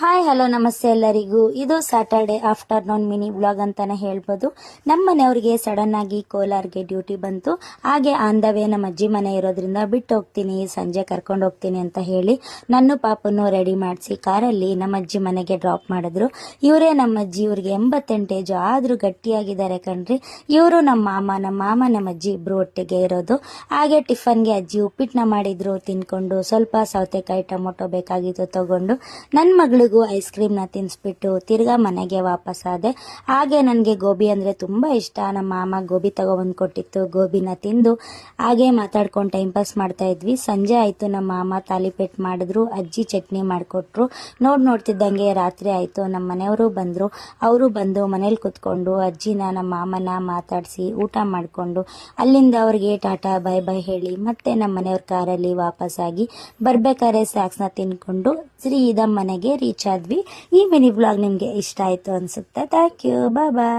Hi, hello, ನಮಸ್ತೆ ಎಲ್ಲರಿಗೂ. ಇದು ಸ್ಯಾಟರ್ಡೆ ಆಫ್ಟರ್ನೂನ್ ಮಿನಿ ಬ್ಲಾಗ್ ಅಂತಾನೆ ಹೇಳ್ಬೋದು. ನಮ್ಮ ಮನೆಯವ್ರಿಗೆ ಸಡನ್ ಆಗಿ ಕೋಲಾರ್ಗೆ ಡ್ಯೂಟಿ ಬಂತು. ಹಾಗೆ ಆನ್ ದ ವೇ ನಮ್ಮ ಅಜ್ಜಿ ಮನೆ ಇರೋದ್ರಿಂದ ಬಿಟ್ಟು ಹೋಗ್ತೀನಿ, ಸಂಜೆ ಕರ್ಕೊಂಡು ಹೋಗ್ತೀನಿ ಅಂತ ಹೇಳಿ ನನ್ನ ಪಾಪನ್ನು ರೆಡಿ ಮಾಡಿಸಿ ಕಾರಲ್ಲಿ ನಮ್ಮ ಅಜ್ಜಿ ಮನೆಗೆ ಡ್ರಾಪ್ ಮಾಡಿದ್ರು. ಇವರೇ ನಮ್ಮ ಅಜ್ಜಿ ಇವ್ರಿಗೆ ಎಂಬತ್ತೆಂಟು ಏಜು ಆದರೂ ಗಟ್ಟಿಯಾಗಿದ್ದಾರೆ ಕಣ್ರಿ. ಇವರು ನಮ್ಮ ಮಾಮ ನಮ್ಮ ಮಾಮ, ನಮ್ಮ ಅಜ್ಜಿ ಇಬ್ಬರು ಒಟ್ಟಿಗೆ ಇರೋದು. ಹಾಗೆ ಟಿಫನ್ಗೆ ಅಜ್ಜಿ ಉಪ್ಪಿಟ್ಟನ್ನ ಮಾಡಿದ್ರು, ತಿನ್ಕೊಂಡು ಸ್ವಲ್ಪ ಸೌತೆಕಾಯಿ ಟೊಮೊಟೊ ಬೇಕಾಗಿತ್ತು ತಗೊಂಡು. ನನ್ನ ಮಗಳಿಗೂ ಐಸ್ ಕ್ರೀಮ್ನ ತಿನ್ನಿಸ್ಬಿಟ್ಟು ತಿರ್ಗಾ ಮನೆಗೆ ವಾಪಸ್ ಆದೆ. ಹಾಗೆ ನನಗೆ ಗೋಬಿ ಅಂದರೆ ತುಂಬ ಇಷ್ಟ. ನಮ್ಮ ಮಾಮ ಗೋಬಿ ತಗೊಬಂದು ಕೊಟ್ಟಿತ್ತು. ಗೋಬಿನ ತಿಂದು ಹಾಗೆ ಮಾತಾಡ್ಕೊಂಡು ಟೈಮ್ ಪಾಸ್ ಮಾಡ್ತಾ ಇದ್ವಿ. ಸಂಜೆ ಆಯಿತು, ನಮ್ಮ ಮಾಮ ತಾಲಿಪೇಟ್ ಮಾಡಿದ್ರು, ಅಜ್ಜಿ ಚಟ್ನಿ ಮಾಡಿಕೊಟ್ರು. ನೋಡ್ ನೋಡ್ತಿದ್ದಂಗೆ ರಾತ್ರಿ ಆಯಿತು. ನಮ್ಮ ಮನೆಯವರು ಬಂದರು. ಅವರು ಬಂದು ಮನೇಲಿ ಕುತ್ಕೊಂಡು ಅಜ್ಜಿನ, ನಮ್ಮ ಮಾಮನ ಮಾತಾಡಿಸಿ ಊಟ ಮಾಡಿಕೊಂಡು ಅಲ್ಲಿಂದ ಅವ್ರಿಗೆ ಟಾಟಾ ಬೈ ಬೈ ಹೇಳಿ ಮತ್ತೆ ನಮ್ಮ ಮನೆಯವ್ರ ಕಾರಲ್ಲಿ ವಾಪಸ್ ಆಗಿ ಬರ್ಬೇಕಾದ್ರೆ ಸ್ನ್ಯಾಕ್ಸ್ನ ತಿನ್ಕೊಂಡು ಸೀದಾ ಮನೆಗೆ ರೀಚ್ ಆದ್ವಿ ಈ ಮಿನಿ ಬ್ಲಾಗ್ ನಿಮಗೆ ಇಷ್ಟ ಆಯಿತು ಅನ್ಸುತ್ತೆ. Thank you bye bye